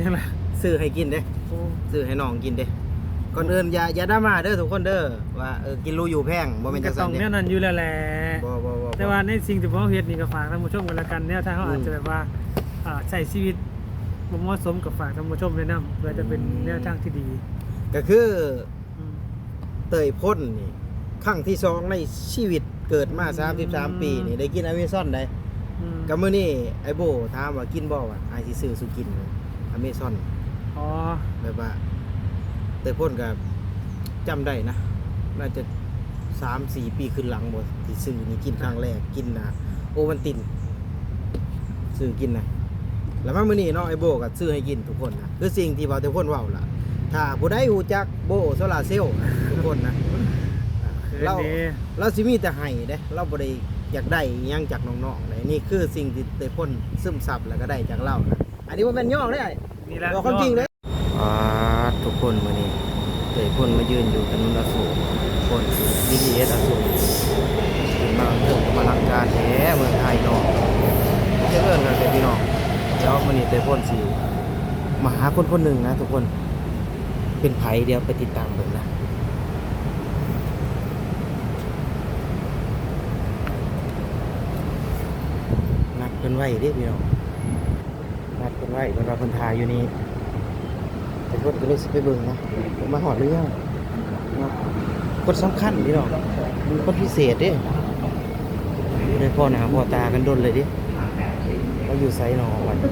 นี่แหละซื้อให้กินเด้โอ้ซื้อให้น้องกินเด้ก่อนอื่นอย่าอย่าดราม่าเด้อทุกคนเด้อว่าเออกินรู้อยู่แพงบ่แม่นก็จังต้ซั่อนงเด้แนวนั้นอยู่แล้วแหละบ่บ่บ่แต่ว่าในสิ่งที่พ่อเฮ็ดนี่ก็ฝากท่านผู้ชมกันละกันแนวทางเขาอืมอาจจะแบบว่าอ่าใช้ชีวิตบ่เหมาะสมกับฝากท่านผู้ชมแนะนำเพื่อจะเป็นแนวทางที่ดี ก็คืออืมเตยพ่นนี่ครั้งที่สองในชีวิตเกิดมา 33 ปีนี่ได้กินอเมซอนได้อืมก็มื้อนี้ไอ้โบถามว่ากินบ่วะอ้ายสิซื้อสุกินอ เมซอนอ๋อแบบว่าเตยพ่นก็จำได้นะ น่าจะ3-4ปีขึ้นหลังบ่ที่ซื้อนี่กินครั้งแรกกินนะโอวันตินซื้อกินนะแล้วมามื้อนี้เนาะไอ้โบก็ซื้อให้กินทุกคนนะคือสิ่งที่เว้าแต่พ่นเว้าล่ะ ถ้าผู้ใดฮู้จักโบโซลาร์เซลล์นะทุกคนนะคืนเรานี้เราสิมีแต่ให้เด้เราบ่ได้อยากได้อิหยังจากน้องๆเลยนี่คือสิ่งที่เตยพ่นซึมซับแล้วก็ได้จากเรานะอันนี้ว่าเป็นย่องเลยไอ้ นี่แหละบอกความจริงเลยอ่าทุกคนมื้อนี้เตยพ่นมายืนอยู่ถนนอโศกคน BTS อโศกเป็นมาเรื่องมาลังการแท้เมืองไทยเนาะเจริญกันเป็นพี่น้องเดี๋ยวมื้อนี้เตยพ่นสิมาหาคนคนหนึ่งนะทุกคนเป็นไผเดี๋ยวไปติดตามเบิ่งนะนัดเพิ่นไว้เด้พี่น้องนัดเพิ่น ไว้เพิ่นว่าเพิ่นทายอยู่นี่แต่เพิ่นก็เลยสิไปเบิ่งนะผมมาหอดเรื่องเนาะคนสำคัญพี่น้องคนพิเศษเด้ได้พ่อหน้าพ่อตากันดนเลยดิเราอยู่ไสหนอวันเพิ่น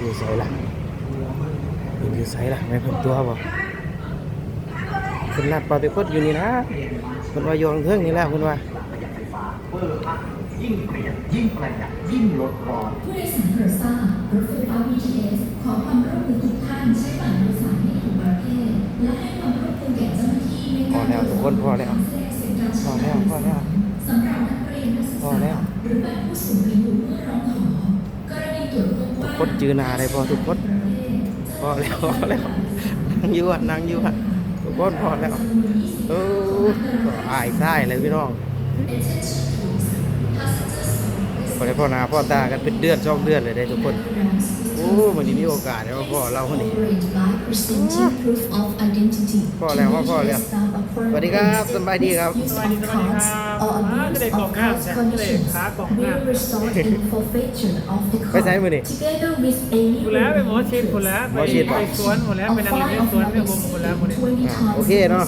อยู่ไสล่ะเพิ่น อยู่ไสล่ะไม่เพิ่นตัวบ่เพิ่นนัดปาไปกดอยู่นี่นะเพิ่นว่าอยู่ข้างเทิงนี่แหละเพิ่นว่าผู้โดยสารโปรดทราบรถไฟฟ้า BTS ขอความร่วมมือทุกท่านใช้บัตรโดยสารให้ถูกประเภทและให้ความร่วมมือแก่เจ้าหน้าที่ในพอการแล้วทุกคนพอแล้วแสดงเสียงการพอแล้วพอแล้วสำหรับนักเรียนนักศึกษาหรือผู้สูงอายุเมื่อร้องขอกรณีตรวจพบว่าทุกคนจือนาได้พอทุกคน พอแล้วพอแล้วนั่งยืดนั่งยืดทุกคนพอแล้วโอ้อายซ้ายเลยพี่น้องพอได้พ่อนาพ่อตากันเป็นเดือนสองเดือนเลยได้ทุกคน โอ้มันนี้มีโอกาสได้มาพ่อเราคนนี้พ่อแล้วพ่อพ่อแล้วสวัสดีครับสบายดีครับสวัสดีสวัสดีครับอ่าก็ได้กล่องงามใช่ไหมก็ได้ขากล่องงามไปใช้มือนี่หมดแล้วไปหมอชิดหมดแล้วหไปมอชิดปะไปสวนหมดแล้วไปนั่งเล่นในสวนไปบ่มหมดแล้วหมดเลยอะโอเคเนาะ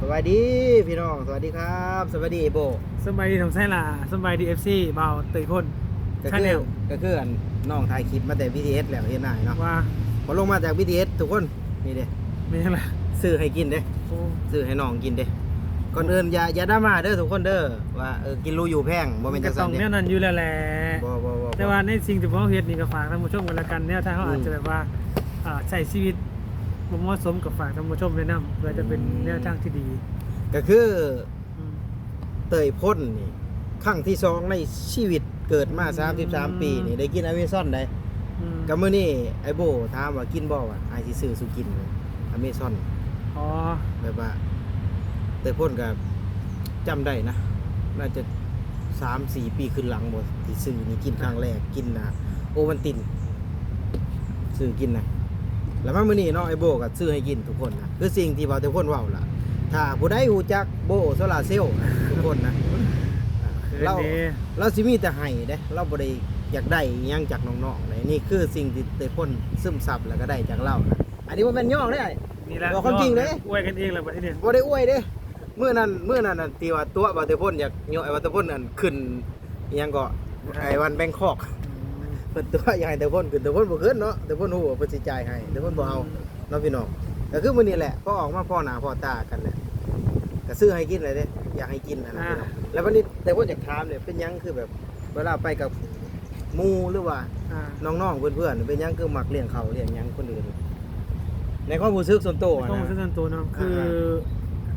สวัสดีพี่น้องสวัสดีครับสวัสดีโบสบายดีทำไส้ล่ะสบายดีเอฟซีเบาเตยพ่น ก็ชาคืแนอลก็คืออันน้องถ่ายคลิปมาแต่ BTS แล้วเห็นหน้าเนาะว่าพอลงมาจาก BTS ทุกคนนี่เด้ไม่ใช่ละซื้อให้กินเด้โอ้ซื้อให้น้องกินเด้ก่อนอื่นอย่าอย่าดราม่าเด้อทุกคนเด้อว่าเออกินรู้อยู่แพงบ่แม่นก็จังต้ซั่อนงเด้แนวนั้นอยู่แล้วแหละบ่บ่บ่ แต่ว่าในสิ่งที่พ่อเฮ็ดนี่ก็ฝากท่านผู้ชมกันละกันแนวทางเขาอืมอาจจะแบบว่าอ่าใช้ชีวิตบ่เหมาะสมกับฝากท่านผู้ชมแนะนำเพื่อจะเป็นแนวทางที่ดีก็คืออืมเตยพ่นนี่ครั้งที่สองในชีวิต เกิดมา33 ปีนี่ได้กินอเมซอนได้อืมก็มื้อนี้ไอ้โบถามว่ากินบ่วะอ้ายสิซื้อสุกินอเมซอนอ๋อแบบว่าเตยพ่นก็จำได้นะ น่าจะ 3-4 ปีขึ้นหลังบ่ที่ซื้อนี่กินครั้งแรกกินนะโอวันตินซื้อกินนะแล้วมามื้อนี้เนาะไอ้โบก็ซื้อให้กินทุกคนนะคือสิ่งที่เว้าแต่คนเว้าล่ะ ถ้าผู้ใดฮู้จักโบโซลาร์เซลล์นะทุกคนนะคืน เรานี้เราสิมีแต่ให้เด้เราบ่ได้อยากได้อิหยังจากน้องๆเลยนี่คือสิ่งที่เตยพ่นซึมซับแล้วก็ได้จากเรานะอันนี้ว่าเป็นย่องเลยไอ้นี่แหละบอกความจริงเลย อวยกันเองแหละบัดนี้เนี่ยบ่ได้อวยเด้เมื่อนั้นเมื่อนั้นน่ะที่ว่าตัวบ่าวเตยพ่นอยากโยไอ้บ่าวเตยพ่นนั่นขึ้นอิหยังก็ไอ้วันแบงคอก เพิ่นตัวอยากให้เตยพ่นขึ้นเตยพ่นบ่ขึ้นเนาะเตยพ่นฮู้ว่าเพิ่นสิจ่ายให้เตยพ่นบ่เอาเนาะพี่น้องก็คือมื้อนี้แหละพอออกมาพ่อหน้าพ่อตากันแหละ ก็ซื้อให้กินเลยเด้อยากให้กินนะนะพี่น้องแล้ววันนี้เตยพ่นอยากถามเนี่ยเป็นหยังคือแบบเวลาไปกับหมู่หรือว่าอ่าน้องๆเพื่อนๆเป็นหยังคือมักเลี้ยงเขาเลี้ยงหยังคนอื่นในความรู้สึกส่วนตัวต้องนะมาส่วนตัวเนาะคือ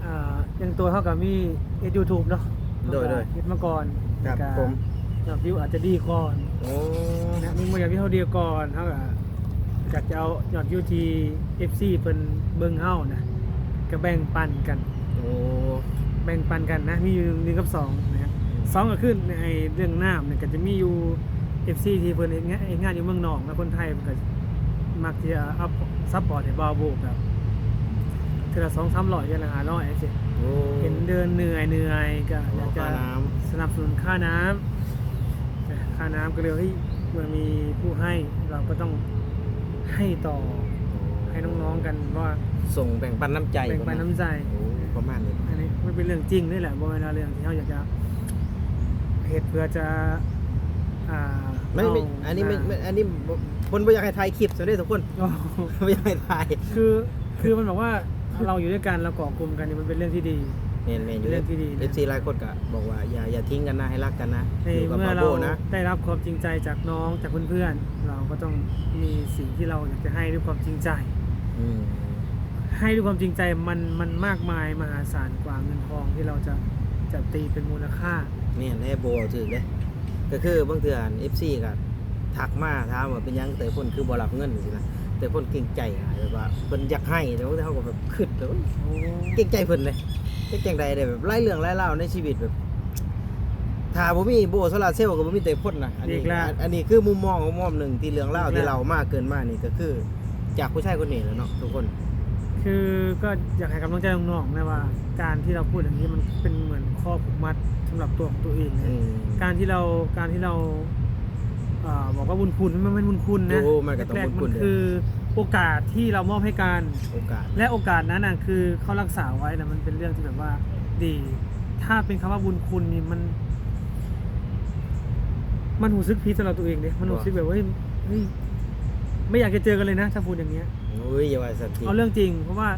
อ่าอย่างตัวเท่ากับมีเอ็ดยูทูบเนาะโดยโดยเฮ็ดมาก่อนครับแล้วก็ผมยอดวิวอาจจะดีก่อนโอ้นะมึงมาอยากที่เฮาเดียวก่อนเฮาก็อยากจะเอายอดยูที FC เพิ่นเบิ่งเฮานะก็แบ่งปันกัน โอ้แบ่งปันกันนะมีอยู่หนึ่งกับสองนะครับสองก็ขึ้นในเรื่องน้ำเนี่ยก็จะมีอยู่ FC ที่เพิ่นเฮ็ดงานเฮ็ดงานอยู่เมืองนอกแล้วคนไทยมันก็มักจะอัพซัพพอร์ตให้บาวโบกครับเทื่อละสองสามร้อยเดือนละห้าร้อยสิโอ้เห็นเดินเหนื่อยเหนื่อยก็อยากจะค่าน้ำสนับสนุนค่าน้ำนะค่าน้ำก็เลยเฮ้ยเมื่อมีผู้ให้เราก็ต้องให้ต่อให้น้องๆกันว่าส่งแบ่งปันน้ำใจแบ่งปันน้ำใจโอ้ ประมาณนี้อันนี้มันเป็นเรื่องจริงนี่แหละบ่แม่นว่าเรื่องที่เขาอยากจะเหตุเพื่อจะอ่าไม่ไม่เาอันนี้ไม่ไม่อันนี้บ่คนบ่อยากให้ถ่ายคลิปซะเด้อทุกคนโอ้บ่อยากให้ถ่ายคือคือมันบอกว่าเราอยู่ด้วยกันเราก่อกลุ่มกันนี่มันเป็นเรื่องที่ดี แม่นแม่นอยู่เรื่องที่ดีนะ FC หลายคนก็บอกว่าอย่าอย่าทิ้งกันนะให้รักกันนะในอยู่กับเมื่อปาเราโบนะได้รับความจริงใจจากน้องจากเพื่อนๆเราก็ต้องมีสิ่งที่เราอยากจะให้ด้วยความจริงใจ อืม ให้ด้วยความจริงใจมันมันมากมายมหาศาลกว่าเงินทองที่เราจะจะตีเป็นมูลค่าแม่นให้โบเอาถือเด้ก็คือบางเทื่ออัน FC ก็ทักมาถามว่าเป็นหยังแต่คนคือบ่รับเงินสินะแต่คนเก่งใจหายแบบว่าเพิ่นอยากให้แต่ว่าเขาก็แบบคิดแล้วเก่งใจเพิ่นเลยเก่งจังใดได้แบบไล่เรื่องไล่เล่าวในชีวิตแบบถ้าบ่มีโบโซลาร์เซลล์ก็บ่มีแต่พ่นนะอันนี้อีกแล้วอันนี้คือมุมมองของมุมหนึ่งที่เรื่องเล่าวอีกแล้วที่เรามากเกินมากนี่ก็คือ จากผู้ชายคนนี้แหล้วเนาะทุกคน คือก็อยากให้กำลังใจน้องๆนะว่า การที่เราพูดอย่างนี้มันเป็นเหมือนข้อผูกมัดสำหรับตัวของตัวเองนะอืมการที่เราการที่เราเอ่อบอกว่าบุญคุณมันไม่เป็นบุญคุณนะโอ้มันก็ต้องแรกบุญๆคุมัณนคือโอกาสที่เรามอบให้กันโอกาสและโอกาสนั้นน่ะคือเขารักษาไว้นะมันเป็นเรื่องที่แบบว่าดี ถ้าเป็นคำว่าบุญคุณนี่มัน มันหูซึกพีชสำหรับตัวเองเนี่ยมันหูซึกแบบว่าเฮ้ยเฮ้ยไม่อยากจะเจอกันเลยนะ ถ้าพูดอย่างเงี้ยโอ้ยอย่าว่าสันติเอาเรื่องจริง เพราะว่า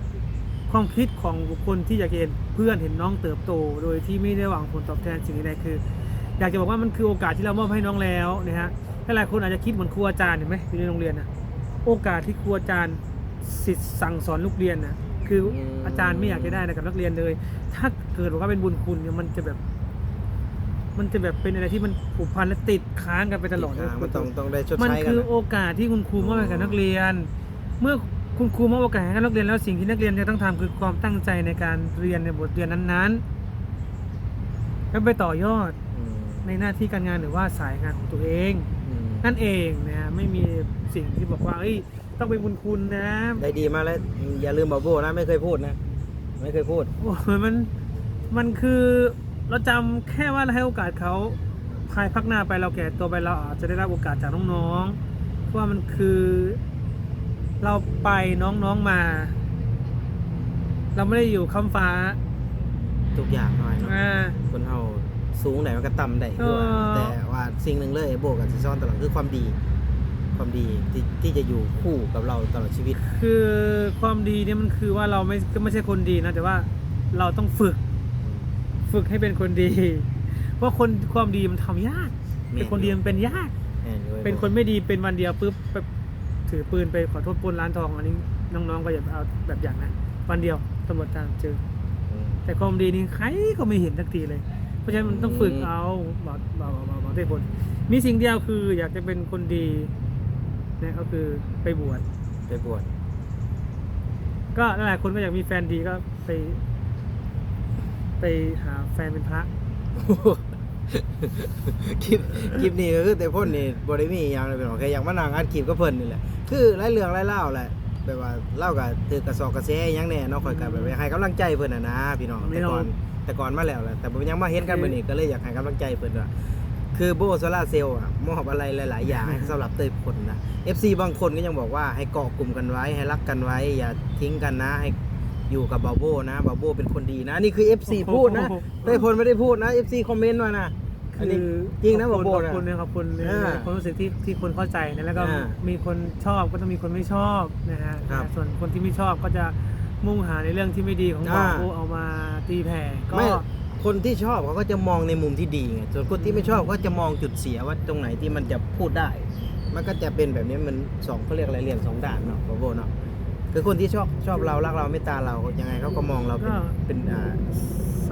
ความคิดของบุคคลที่อยากจะเห็นเพื่อนเห็นน้องเติบโต โดยที่ไม่ได้หวังผลตอบแทนสิ่งใดๆคือ อยากจะบอกว่ามันคือโอกาสที่เรามอบให้น้องแล้วนะฮะหลายๆคนอาจจะคิดเหมือนครูอาจารย์เห็นไหมอยู่ในโรงเรียนนะโอกาสที่ครูอาจารย์สิทธิ์สั่งสอนลูกเรียนนะคืออาจารย์ไม่อยากจะได้นะกับนักเรียนเลย ถ้าเกิดว่าเป็นบุญคุณเนี่ยมันจะแบบ มันจะแบบเป็นอะไรที่มันผูกพันและติดค้างกันไปตลอดเลยอ่ามันต้องต้องได้ชดมันใช้กันคือนะโอกาสที่คุณครูมอบให้กับนักเรียน เมื่อคุณครูมอบโอกาสให้กับนักเรียนแล้วสิ่งที่นักเรียนจะต้องทำคือความตั้งใจในการเรียนในบทเรียนนั้นๆ แล้วไปต่อยอดอืมในหน้าที่การงานหรือว่าสายงานของตัวเองอืมนั่นเองนะฮะไม่มีสิ่งที่บอกว่าเอ้ยต้องเป็นบุญคุณนะ ได้ดีมากแล้วอย่าลืมบาโบนะไม่เคยพูดนะ ไม่เคยพูดโอ้ยมันมันคือเราจำแค่ว่าเราให้โอกาสเขาภายพักหน้าไปเราแก่ตัวไปเราอาจจะได้รับโอกาสจากน้องๆเพราะว่ามันคือ เราไปน้องๆมา เราไม่ได้อยู่คำฟ้า ทุกอย่างหน่อยเนาะอ่า คนเฮาสูงไหนมันก็ต่ำได้เออ แต่ว่าสิ่งหนึ่งเลยโบกับซิซอนตลอดคือความดี ความดีที่ที่จะอยู่คู่กับเราตลอดชีวิต คือความดีเนี่ยมันคือว่าเราไม่ก็ไม่ใช่คนดีนะแต่ว่าเราต้องฝึก ฝึกให้เป็นคนดี เพราะคนความดีมันทำยาก เป็นคนดีมันเป็นยาก แม่นอยู่ว้ยเป็นคนไม่ดีเป็นวันเดียวปุ๊บแบบ ถือปืนไปขอโทษปล้นร้านทองอันนี้น้องๆก็อย่าเอาแบบอย่างนะวันเดียวตำรวจตามเจอ แต่ความดีนี่ใครก็ไม่เห็นสักทีเลย เพราะฉะนั้นมันต้องฝึกเอาบอกบอกบอกบอกได้ผลมีสิ่งเดียวคืออยากจะเป็นคนดีนะก็คือไปบวชไปบวชก็หลายๆคนก็อยากมีแฟนดีก็ไป ไปหาแฟนเป็นพระ คลิปคลิปนี้ก็คือแต่พ่นนี่บ่ได้มีอหย่างเลยเป็นของแค่อยากมานั่งอัดคลิปก็เพิ่นนี่แหละคือหลายเรื่องหลายเล่าวแหละแบบว่าเล่าก็ถือกระสอบกระแสอิหยังแน่เนาะข่อยก็แบบอยากให้กำลังใจเพิ่นน่ะนะพี่น้องไม่แต่เอาก่อนแต่ก่อนมาแล้วแหละแต่บ่ยังมาเห็นกันมื้อนี้ก็เลยอยากให้กำลังใจเพิ่นว่าคือโบโซลาร์เซลล์อะมอบอะไรหลาย ๆ อย่างให้สำหรับเตยพลนะ FC บางคนก็ยังบอกว่าให้เกาะกลุ่มกันไว้ ให้รักกันไว้ อย่าทิ้งกันนะให้ อยู่กับบาโบนะบาโบเป็นคนดีนะ นี่คือ FC พูดนะเตยพลไม่ได้พูดนะ FC คอมเมนต์มานะอันนี้จริงนะขบาอบโบคุณขนะอบคุณนะขอบคุณในอ่าความรู้สึกที่ที่คนเข้าใจนะแล้วก็อ่ามีคนชอบก็ต้องมีคนไม่ชอบนะฮะครับส่วนคนที่ไม่ชอบก็จะมุ่งหาในเรื่องที่ไม่ดีของอ่า บาโบเอามาตีแผ่ก็ ไม่คนที่ชอบเขาก็จะมองในมุมที่ดีไงส่วนคนที่ไม่ชอบก็จะมองจุดเสียว่าตรงไหนที่มันจะพูดได้ มันก็จะเป็นแบบนี้มันสองเขาเรียกอะไรเรียนสองด้านเนาะบาโบเนาะ คือคนที่ชอบชอบเรารักเราเมตตาเรายังไงเขาก็มองเราเป็นเป็นอ่า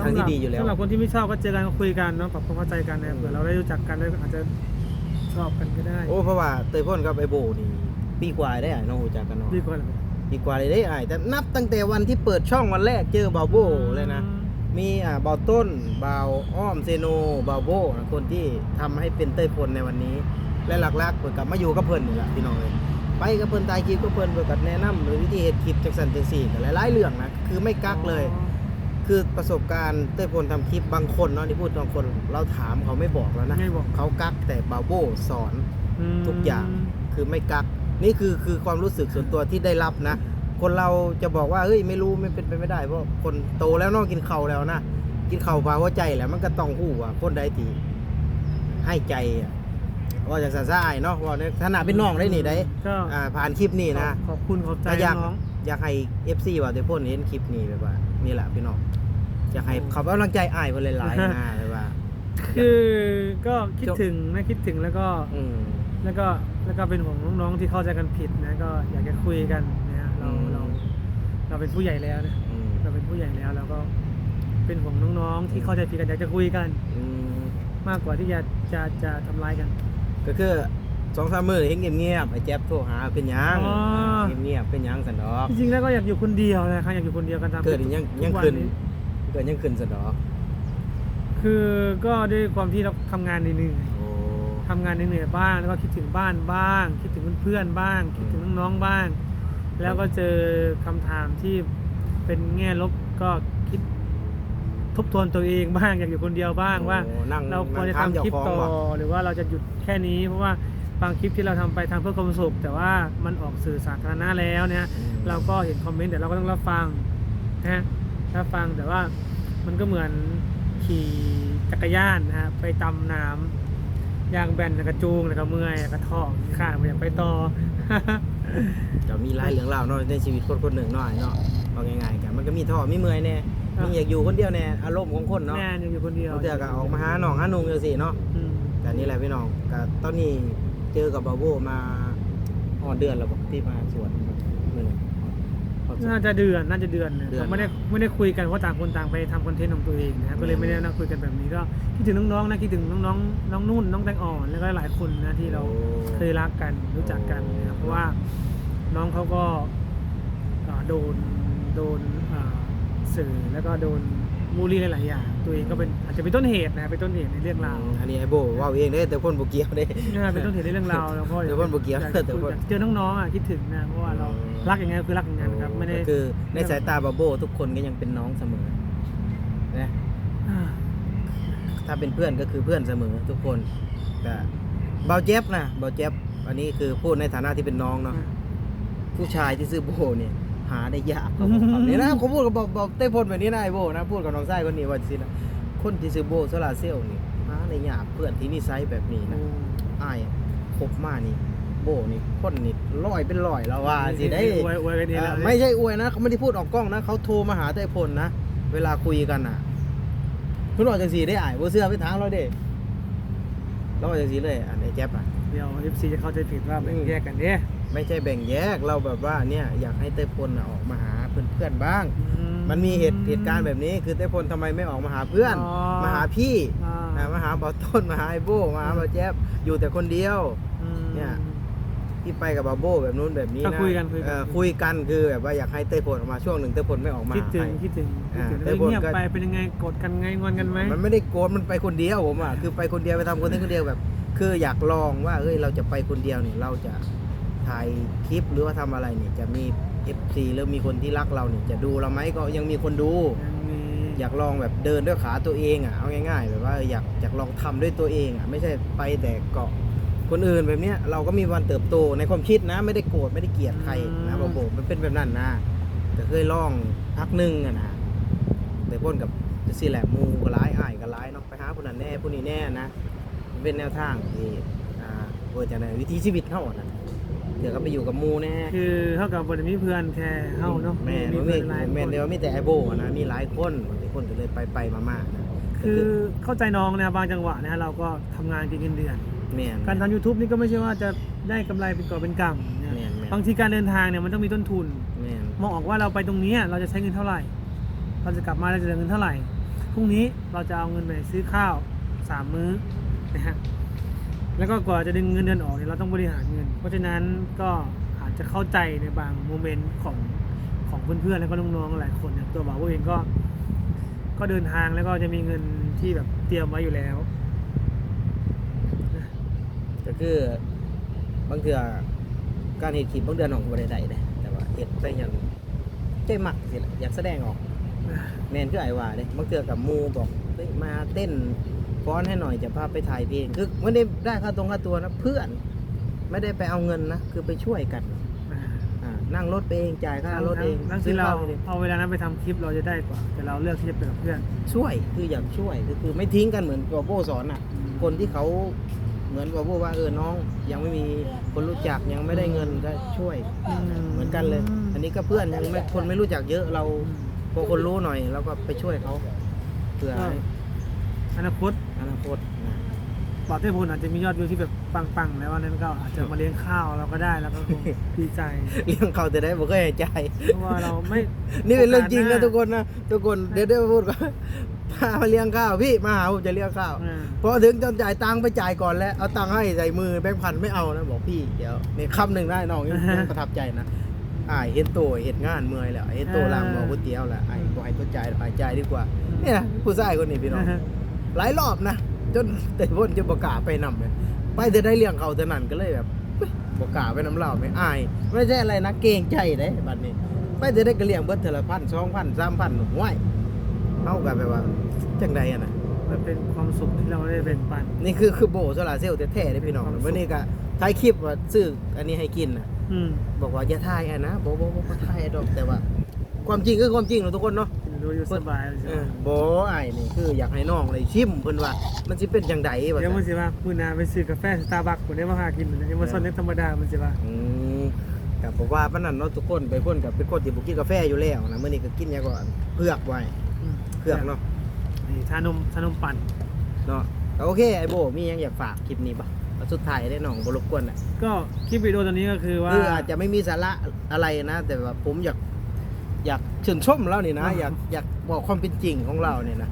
ทางที่ดีอยู่แล้ว สำหรับคนที่ไม่ชอบก็เจอกันก็คุยกันเนาะปรับความเข้าใจกันนะเผื่อเราได้รู้จักกันแล้วอาจจะชอบกันก็ได้โอ้เพราะว่าเตยพ่นกับไอโบนี่ปีกว่าได้ไอ้น้องรู้จักกันเนาะดีกว่าเหรอปีกว่าเลยได้ไอ้แต่นับตั้งแต่วันที่เปิดช่องวันแรกเจอบาโบเลยนะ มีอ่าเบาต้นเบาอ้อมเซโนเบาโบนะคนที่ทำให้เป็นเต้ยพลในวันนี้ และหลักๆเปิดกลับมาอยู่กับเพิ่นนี่แหละพี่น้องเลย ไปกับเพิ่นตายคลิปกับเพิ่นเปิดกับแนะนำหรือวิธีเฮ็ดคลิปจังสันจังสี่กับหลายๆเรื่องนะคือไม่กักเลย คือประสบการณ์เต้ยพลทำคลิปบางคนเนาะที่พูดบางคนเราถามเขาไม่บอกแล้วนะไม่บอก เขากักแต่บาโบสอนมทุกอย่างคือไม่กัก นี่คือคือความรู้สึกส่วนตัวที่ได้รับนะ คนเราจะบอกว่าเฮ้ยไม่รู้ไม่เป็นไปไม่ได้เพราะคนโตแล้วเนอกกินเข่าวแล้วนะกินเข่าวพาหัวใจแหละมันก็ต้องหู้ว่าคนใดที่ให้ใจอะ ว่าจากสาซ่ายเนาะว่าในฐานะเป็นน้องได้นี่ได้ก็อ่าผ่านคลิปนี้นะขอบคุณขอบใจก็อยากน้อง อยากให้ FC ว่าเดี๋ยวพ่นเห็นคลิปนี้แบบว่านี่แหละพี่น้องอยากให้เขากำลังใจอ้ายเพิ่นหลายๆนะแบบว่า คือก็คิดถึงนะคิดถึงแล้วก็อืม แล้วก็แล้วก็เป็นห่วงน้องๆที่เข้าใจกันผิดนะก็อยากจะคุยกันนะฮะเราอืม เราเราเป็นผู้ใหญ่แล้วนะอืมเราเป็นผู้ใหญ่แล้วแล้วก็เป็นห่วงน้องๆที่เข้าใจผิดกันอยากจะคุยกัน อืมมากกว่าที่จะจะจะทำร้ายกัน ก็คือสองสามมือเห็นเงียบๆไอ้แจ๊บโทรหาเป็นหยังอ๋อเงียบๆเป็นหยังสันดอกจริงๆแล้วก็อยากอยู่คนเดียวนะครับอยากอยู่คนเดียวกันทำเกิดอีกยังทุยังวัขึ้นเกิดยังขึ้นสันดอกคือก็ด้วยความที่เราทำงานเหนื่อยโอ้ๆทำงานเหนื่อยๆบ้างแล้วก็คิดถึงบ้านบ้าง คิดถึงเพื่อนๆบ้าง คิดถึงน้องๆบ้าง แล้วก็เจอคำถามที่เป็นแง่ลบก็คิด ทบทวนตัวเองบ้างอยากอยู่คนเดียวบ้างว่า โอ้นั่งเราควรจะนั่งทำคลิปเจ้าขต่องอว่ะ หรือว่าเราจะหยุดแค่นี้ เพราะว่าบางคลิปที่เราทำไปทำเพื่อความสุข แต่ว่ามันออกสื่อสาธารณะแล้วเนี่ยอืมเราก็เห็นคอมเมนต์แต่เราก็ต้องรับฟังนะฮะรับฟังแต่ว่ามันก็เหมือนขี่จักรยานนะฮะไปตำน้ำยางแบนแล้วก็จูงแล้วก็เมื่อยแล้วก็ท้อข้างไปอยากไปต่อ จะมีหลายเรื่องเล่าวเนาะในชีวิตคนคนหนึ่งเนาะไอ้เนาะเอาง่ายๆกันมันก็มีท้อมีเมื่อยแน่ครับ มีอยากอยู่คนเดียวแน่อารมณ์ของคนเนาะแม่ยังอยู่คนเดียวบางเทื่อก็ออกมาหาหนองหานุงจังซี่เนาะอืมแต่นี่แหละพี่น้องก็ตอนนี้เจอกับบาโบมาหอดเดือนแล้วบ่ที่มาสวนมื้อนี้ฮอดสวน น่าจะเดือนน่าจะเดือนนะเดือน ไม่ได้ไม่ได้คุยกันเพราะต่างคนต่างไปทำคอนเทนต์ของตัวเองนะก็เลยไม่ได้นั่งคุยกันแบบนี้ก็คิดถึงน้องๆนะคิดถึงน้องๆน้องนุ่นน้องแตงอ่อนแล้วก็หลายคนนะที่เราโอ้เคยรักกันรู้จักกันนะครับเพราะว่าน้องเขาก็อ่าโดนโดนอ่า สื่อแล้วก็โดนมูลลี่หลายๆอย่าง ตัวเองก็เป็นอาจจะเป็นต้นเหตุนะเป็นต้นเหตุในเรื่องราวอันนี้ไอ้โบเว่าเองเด้แต่คนบ่เกี่ยวเด้นะเป็นต้นเหตุในเรื่องราวแล้วก็เดี๋ยวเพิ่นบ่เกี่ยวอยากจะเดี๋ยวคุยเพิ่นอยากเจอน้องๆอะคิดถึงนะเพราะว่าเราอืมรักอย่างไงก็คือรักอย่างนั้นครับไม่ได้ก็คือในสายตาบาโบทุกคนก็ยังเป็นน้องเสมอนะอ่าถ้าเป็นเพื่อนก็คือเพื่อนเสมอทุกคนแต่เบาเจ็บนะเบาเจ็บอันนี้คือพูดในฐานะที่เป็นน้องเนาะผู้ชายที่ซื้อโบเนี่ย หาได้ยากเขาบอกคำนี้นะเขาพูดกับบอกบอกเต้พลแบบนี้นะไอ้โบนะพูดกับน้องไส้คนนี้ว่าสินะคนที่ซื้อโบโซลาร์เซลล์นี่หาได้ยากเพื่อนที่นิสัยแบบนี้นะอ้ายคบมานี่โบนี่คนนี่ร้อยเป็นร้อยแล้วว่าสิได้อวยอวยกันเองเอ่แล้อวไม่ใช่อวยนะเขาไม่ได้พูดออกกล้องนะเขาโทรมาหาไต้พลนะเวลาคุยกันอะเพิ่นบอกจังสีได้อ่ายบ่เสื้อไปทางเราเด้เราบอกจังสีเลยอันไอ้แจ๊บอะเดี๋ยว FC จะเข้าใจผิดว่าแบ่งแยกกันเนี่ย ไม่ใช่แบ่งแยกเราแบบว่าเนี่ยอยากให้ไต้พลน่ะออกมาหาเพื่อนๆบ้าง มันมีเหตุเหตุการณ์แบบนี้คือไต้พลทำไมไม่ออกมาหาเพื่อน อ๋อมาหาพี่อ่า อะมาหาบอต้นมาหาไอ้โบมาหาบอแจ๊บอยู่แต่คนเดียว อืม เนี่ย ที่ไปกับบาโบแบบนู้นแบบนี้ก็นะคุยกันคุยกัน เออคุยกันคือแบบว่าอยากให้เต้ยพลออกมาช่วงหนึ่งเต้ยพลไม่ออกมาคิดถึงให้คิดถึงคิดอ่าถึงแต่แล้วผมเงียบก็ไปเป็นยังไงกดกันไงงอนกันไหม มันไม่ได้โกรธมันไปคนเดียวผมอะคือไปคนเดียวไปทำคนเดียวคนเดียวแบบ คืออยากลองว่าเฮ้ยเราจะไปคนเดียวเนี่ยเราจะ ถ่ายคลิปหรือว่าทำอะไรเนี่ยจะมี FC หรือมีคนที่รักเราเนี่ยจะดูเราไหมก็ยังมีคนดูยังมีอยากลองแบบเดินด้วยขาตัวเองอะเอาง่ายๆ แบบว่าอยากอยากลองทำด้วยตัวเองอะไม่ใช่ไปแต่เกาะคนอื่นแบบเนี้ยเราก็มีวันเติบโตในความคิดนะ ไม่ได้โกรธไม่ได้เกลียดใครนะบอกบอกมันเป็นแบบนั้นนะแต่เคยลองพักหนึงอะนะแต่พ่นกับจะสิแหละหมูก็ร้ายอ้ายก็ร้ายเนาะไปหาคนนั้นแน่ผู้นี้แน่นะมันเป็นแนวทางที่อ่าเวอร์จะในวิถีชีวิตเท่านะ เดี๋ยวก็ไปอยู่กับหมูแน่คือเท่ากับบริมีเพื่อนแค่เฮาเนาะแม่นมีว่าเพื่มีอนหลายคแม่นนเดียวมีแต่ไอโบอะนะมีหลายคนบางทีคนก็เลยไปไปๆมาๆนะคือเข้าใจน้องนะบางจังหวะนะเราก็ทำงานกินเงินเดือน แม่นการทำ YouTube นี่ก็ไม่ใช่ว่าจะได้กำไรเป็นกอบเป็นกำเนี่ยแม่นแม่นบางทีการเดินทางเนี่ยมันต้องมีต้นทุน แม่นมองออกว่าเราไปตรงเนี้ยเราจะใช้เงินเท่าไหร่ เราจะกลับมาเราจะเหลือเงินเท่าไหร่ พรุ่งนี้เราจะเอาเงินไปซื้อข้าวสามมื้อนะฮะ แล้วก็กว่าจะดึงเงินเดือนออกเนี่ยเราต้องบริหารเงิน เพราะฉะนั้นก็อาจจะเข้าใจในบางโมเมนต์ของของเพื่อนๆแล้วก็น้องๆหลายคนเนี่ยตัวบ่าวเองก็ ก็เดินทางแล้วก็จะมีเงินที่แบบเตรียมไว้อยู่แล้วก็คือบางเทื่อการเฮ็ดคลิปบางเดือนออกบ่ได้ได้เด้แต่ว่าเฮ็ดไปหยังใจมักสิล่ะอยากแสดงออกแมนคือไอ้ว่าเด้บางเทื่อกับหมูบอกเฮ้ยมาเต้น ฟ้อนให้หน่อยจะพาไปถ่ายเพลงคือไม่ได้ได้ค่าตรงค่าตัวนะเพื่อน ไม่ได้ไปเอาเงินนะคือไปช่วยกันอ่านั่งรถไปเองจ่ายค่ารถเองทั้งซื้ที่อเราข้าวเองเอาเวลานั้นไปทำคลิปเราจะได้กว่า แต่เราเลือกที่จะเป็นกับเพื่อนช่วยคืออยากช่วยคือคือไม่ทิ้งกันเหมือนกับโบสอนอะ คนที่เขาเหมือนกับโบว่าเออน้อง ยังไม่มีคนรู้จักยังไม่ได้เงินก็ช่วย เหมือนกันเลย อันนี้ก็เพื่อนยังไม่คนไม่รู้จักเยอะเราพอคนรู้หน่อยเราก็ไปช่วยเขาเพื่อให้ อนาคตอนาคตนะปอเต้พลอาจจะมียอดวิวที่แบบปังๆ แล้ววันนั้นก็อาจจะมาเลี้ยงข้าวเราก็ได้แล้วก็คงดีใจเลี้ยงเขาแต่ได้บอกก็ใจ เพราะว่าเราไม่นี่เป็นเรื่องจริงโอกานะสหทุกคนนะทุกคนเดี๋ยวเดี๋ยวพูดก่อนพามาเลี้ยงข้าวพี่มาหาผมจะเลี้ยงข้าวอ่าพอถึงจนจ่ายตังค์ไปจ่ายก่อนแล้วเอาตังค์ให้ใส่มือแบงค์พันไม่เอานะบอกพี่เดี๋ยวนี่คำหนึ่งได้น้องยังยังประทับใจนะอ้ายเห็นโตเห็นงานเมื่อยแล้วเห็นโตลางหมอก๋วยเตี๋ยวแล้วไอ้บอกให้ตัวจ่ายไปจ่ายดีกว่าเนี่ยนะผู้ชายคนนี้พี่น้อง หลายรอบนะจนแต่พ่นจะประกล้าศไปนำเลยไปจะได้เลี้ยงเขาแต่นั้นก็เลยแบบเฮ้ยประกล้าศไปน้ำเหล่าไม่อาย ไม่ใช่อะไรนะเกรงใจเด้บัดนี้ ไปจะได้ก็เลี้ยงเบิดเทอละพันสองพันสามพันห้วยเอากันไปว่าจังใดอะนะมันเป็นความสุขที่เราได้แบ่งปันนี่คือคือโบโซลาร์เซลล์แท้ๆเลยพี่น้องวันนี้ก็ถ่ายคลิปว่าซื้ออันนี้ให้กินนะอืมบอกว่าอย่าถ่ายอะนะโบโบโบก็ถ่ายดอกแต่ว่า ความจริงคือความจริงเนาะทุกคนเนาะ ดูอยู่สบายเลยเออโบไอ้นี่คืออยากให้น้องเลยชิมเพิ่นว่า มันสิเป็นจังไดว่าเดี๋ยวซั่นมันสิว่ามือหนาไปซื้อกาแฟสตาร์บัคผมได้มาหากินนะยังมาซ่อนเล็กธรรมดามันสิว่าอืมกับผมว่าปานนั้นเนาะทุกคนไปพ่นกับเป็นคนที่บ่กินกาแฟอยู่แล้วนะมื้อนี้ก็กินหยังก่อนเผือกไว้อืมเผือกเนาะนี่ชานมชานมปั่น เนาะก็โอเคไอ้โบมีหยังอยากฝากคลิปนี้ปะเอาสุดท้ายได้น้องบ่รบกวนอะก็คลิปวิดีโอตอนนี้ก็คือว่า คืออาจจะไม่มีสาระอะไรนะ แต่ว่าผมอยาก อยากชื่นชมเรานี่นะอ่าอยากอยากบอกความเป็นจริงของเราเนี่ยนะ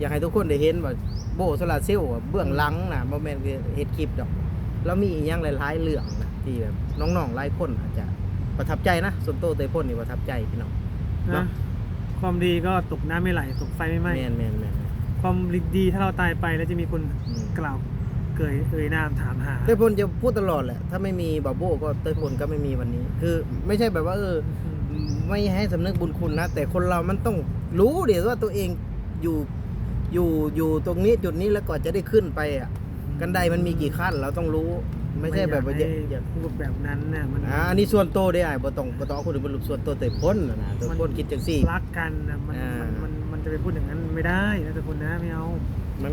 อยากให้ทุกคนได้เห็นว่าโบโซลาร์เซลล์อะเบื้องหลังนะบ่แม่นคือเฮ็ดคลิปดอกแล้วมีอีกอย่างหลายๆเรื่องนะที่แบบน้องๆหลายคนอาจจะประทับใจนะส่วนโตวเตยพ่นนี่ประทับใจพี่น้องเนนะอะความดีก็ตกน้ำไม่ไหลตกไฟไม่ไหม้แมนแมนแมนความดีถ้าเราตายไปแล้วจะมีคนอืมกล่าวเกยเอ่ยนามถามหาเตยพ่นจะพูดตลอดแหละ ถ้าไม่มีบาโบก็เตยพ่นก็ไม่มีวันนี้ คือ ไม่ใช่แบบว่าเอออืม ไม่ให้สำนึกบุญคุณนะ แต่คนเรามันต้องรู้เดี๋ยวว่าตัวเองอยู่อยู่อยู่ตรงนี้จุดนี้แล้วก่อนจะได้ขึ้นไปอะ กันไดมันมีกี่ขั้นเราต้องรู้ ไม่ใช่แบบว่าไม่จะอยากให้อย่าพูดแบบนั้นน่ะมันอ่าอันนี้ส่วนโตวได้ไอ้บ่ต้องบ่ต้องเอาคนอื่นเป็นส่วนโตวแต่พ้นน่ะนะแต่พ้นคิดจังซี่รักกันน่ะมันอ่ามัมันมันมันจะไปพูดอย่างนั้นไม่ได้นะแต่คนนะไม่เอามัน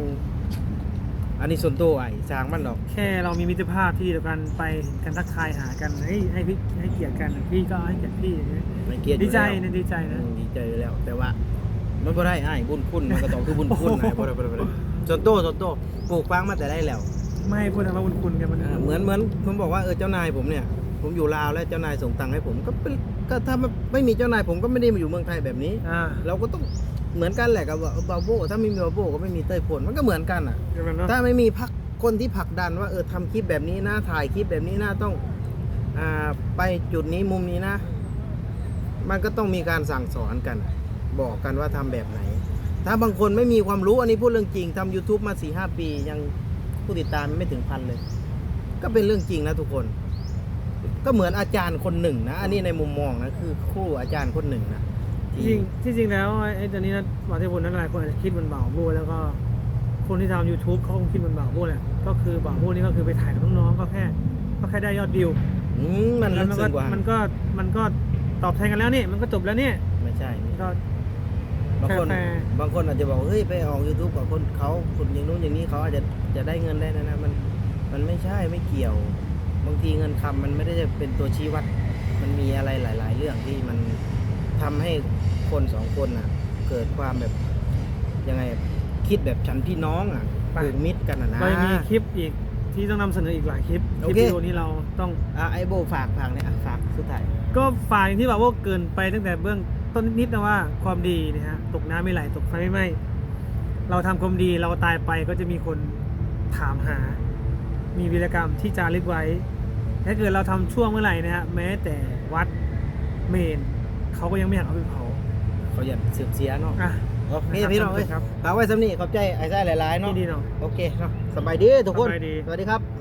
อันนี้ส่วนตัวไอ้สร้างมันหรอก แค่เรามีมิตรภาพที่เดียวกันไปเห็นกันทักทายหากันให้ให้พี่ให้เกียรติกันพี่ก็ให้เกียรติพี่อย่างเงี้ย ไม่เกลียดอดียู่ใจแล้วนะดีใจอืนะ มดีใจอยู่แล้ว แต่ว่ามันบ่ได้ไอ้บุญคุณมันก็ต้องคือบุญคุณนะบ่ได้บ่ได้บ่ได้ส่วนโตวส่วนโตวปลูกฟังมาแต่ได้แล้วไม่ให้พูดถึงว่าบุญคุณกันมันอ่าเหมือนเหมือนผมบอกว่าเออเจ้านายผมเนี่ย ผมอยู่ลาวแล้วเจ้านายส่งตังค์ให้ผมก็เป็นก็ถ้าไม่ไม่มีเจ้านายผมก็ไม่ได้มาอยู่เมืองไทยแบบนี้ อ่าเราก็ต้องเหมือนกันแหละกับบาโบถ้าไม่มีบาโบก็ไม่มีเต้ยพลมันก็เหมือนกันอะ เดี๋ยวมันเนาะถ้าไม่มีพักคนที่ผลักดันว่าเออทำคลิปแบบนี้นะถ่ายคลิปแบบนี้นะต้องอ่าไปจุดนี้มุมนี้นะ มันก็ต้องมีการสั่งสอนกัน บอกกันว่าทำแบบไหน ถ้าบางคนไม่มีความรู้อันนี้พูดเรื่องจริงทำ YouTube มาสี่ห้าปี ยังผู้ติดตามไม่ถึงพันเลย ก็เป็นเรื่องจริงนะทุกคน ก็เหมือนอาจารย์คนหนึ่งนะ อันนี้ในมุมมองนะคือครูอาจารย์คนหนึ่งนะที่จริงที่จริงแล้วไอ้ตอนนี้นะหมอเทพบุญนั้นหลายคนอาจจะคิดเหมันบ่าวโบ้แล้วก็คนที่ทำ YouTube เขาคงคิดเหมันบ่าวโบ้แหละก็คือบ่าวโบ้นี่ก็คือไปถ่ายกับน้องๆก็แค่ ก็แค่ได้ยอดวิวอืมมันแล้วลึกมันซึ้ก็งกว่ามันก็มันก็ ตอบแทนกันแล้วนี่มันก็จบแล้วเนี่ยไม่ใช่ก็ บางคนแฟร์ บางคนอาจจะบอกว่าเฮ้ยไปออก YouTube กับคนเขาคนอย่างนู้นอย่างนี้เขาอาจจะจะได้เงินได้นะนะมันมันไม่ใช่ไม่เกี่ยว บางทีเงินคำมันไม่ได้จะเป็นตัวชี้วัด มันมีอะไรหลาย ๆ เรื่องที่มันทำให้คนสองคนน่ะ เกิดความแบบยังไงคิดแบบฉันพี่น้องอะผูกมิตรกันอะนะ เรายังมีคลิปอีกที่ต้องนำเสนออีกหลายคลิปคโอลิปเค วิดีโอนี้เราต้องอะไอโบฝากฝากเนี่ยอะฝากสุดท้าย ก็ฝ่ายที่แบบว่าเกินไปตั้งแต่เบื้องต้นนิดๆนะว่าความดีนะฮะตกน้ำไม่ไหลตกไฟไม่ไหม้เราทำความดีเราตายไปก็จะมีคนถามหา มีวีรกรรมที่จารึกไว้ถ้าเกิดเราทำช่วงเมื่อไหร่นะฮะแม้แต่วัดเมนเขาก็ยังไม่อยากเอาไปเผาเขาอยากเสื่อมเสียเนาะอะโอเคพี่น้องเอ้ยครับฝากไว้สำนี้ขอบใจไอ้ไส้หลายๆเนาะยินดีเนาะโอเคเนาะสบายดีทุกคนสบายดีสวัสดีครับ